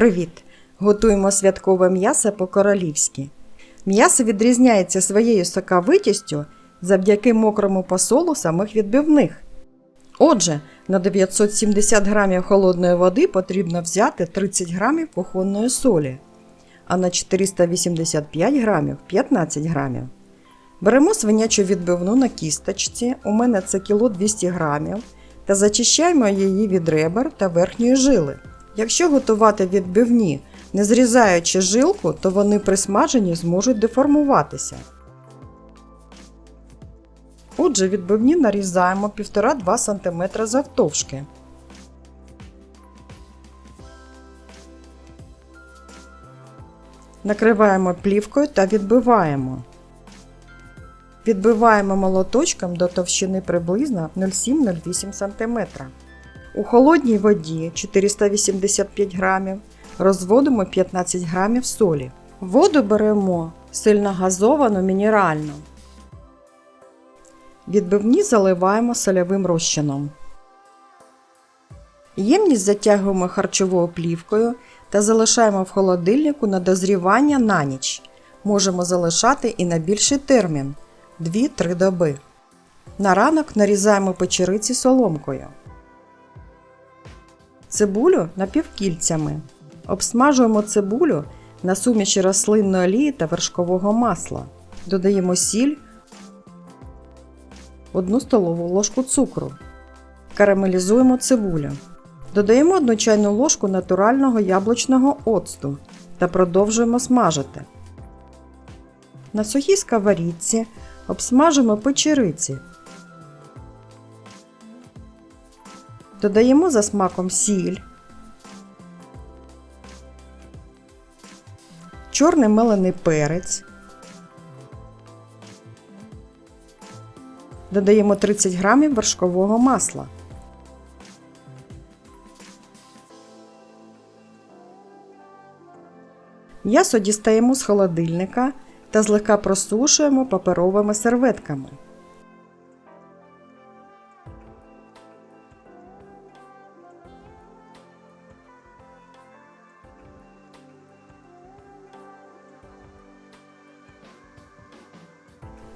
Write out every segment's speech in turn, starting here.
Привіт! Готуємо святкове м'ясо по-королівськи. М'ясо відрізняється своєю соковитістю завдяки мокрому посолу самих відбивних. Отже, на 970 грамів холодної води потрібно взяти 30 грамів кухонної солі, а на 485 грамів 15 грамів. Беремо свинячу відбивну на кісточці, у мене це кіло 200 грамів, та зачищаємо її від ребер та верхньої жили. Якщо готувати відбивні, не зрізаючи жилку, то вони при смаженні зможуть деформуватися. Отже, відбивні нарізаємо 1,5-2 см завтовшки. Накриваємо плівкою та відбиваємо. Відбиваємо молоточком до товщини приблизно 0,7-0,8 см. У холодній воді 485 грамів розводимо 15 грамів солі. Воду беремо сильно газовану мінеральну. Відбивні заливаємо сольовим розчином. Ємність затягуємо харчовою плівкою та залишаємо в холодильнику на дозрівання на ніч. Можемо залишати і на більший термін 2-3 доби. На ранок нарізаємо печериці соломкою. Цибулю напівкільцями. Обсмажуємо цибулю на суміші рослинної олії та вершкового масла. Додаємо сіль, 1 столову ложку цукру. Карамелізуємо цибулю. Додаємо 1 чайну ложку натурального яблучного оцту та продовжуємо смажити. На сухій сковорідці обсмажимо печериці. Додаємо за смаком сіль, чорний мелений перець. Додаємо 30 грамів вершкового масла. М'ясо дістаємо з холодильника та злегка просушуємо паперовими серветками.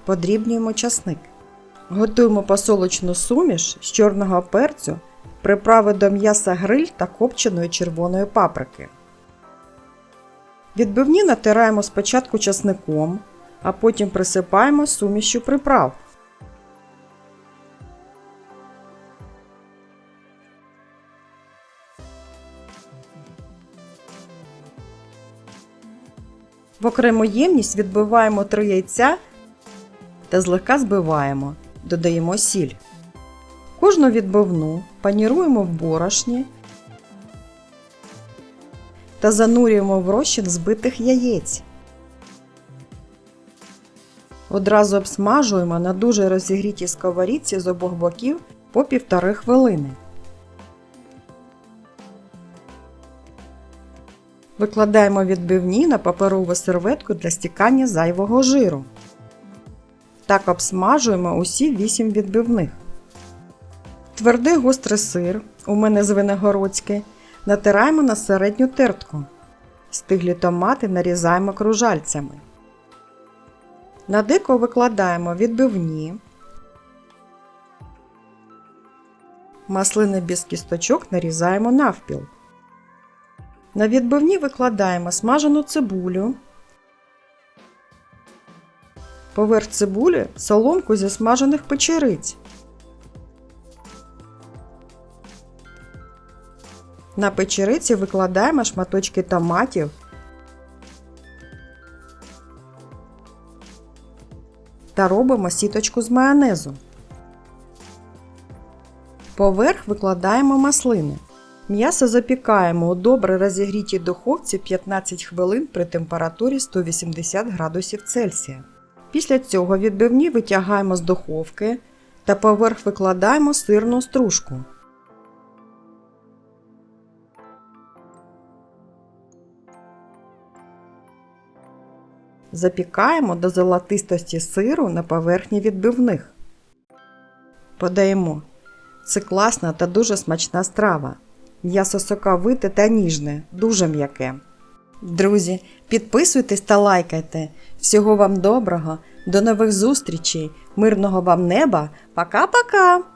Подрібнюємо часник. Готуємо посолочну суміш з чорного перцю, приправи до м'яса гриль та копченої червоної паприки. Відбивні натираємо спочатку часником, а потім присипаємо сумішю приправ. В окрему ємність відбиваємо 3 яйця та злегка збиваємо. Додаємо сіль. Кожну відбивну паніруємо в борошні та занурюємо в розчин збитих яєць. Одразу обсмажуємо на дуже розігрітій сковорідці з обох боків по півтори хвилини. Викладаємо відбивні на паперову серветку для стікання зайвого жиру. Так обсмажуємо усі 8 відбивних. Твердий гострий сир, у мене з звенигородський, натираємо на середню тертку. Стиглі томати нарізаємо кружальцями. На дико викладаємо відбивні. Маслини без кісточок нарізаємо навпіл. На відбивні викладаємо смажену цибулю. Поверх цибулі соломку зі смажених печериць. На печериці викладаємо шматочки томатів. Та робимо сіточку з майонезу. Поверх викладаємо маслини. М'ясо запікаємо у добре розігрітій духовці 15 хвилин при температурі 180 градусів Цельсія. Після цього відбивні витягаємо з духовки та поверх викладаємо сирну стружку. Запікаємо до золотистості сиру на поверхні відбивних. Подаємо. Це класна та дуже смачна страва. М'ясо соковите та ніжне, дуже м'яке. Друзі, підписуйтесь та лайкайте. Всього вам доброго, до нових зустрічей, мирного вам неба. Пока-пока!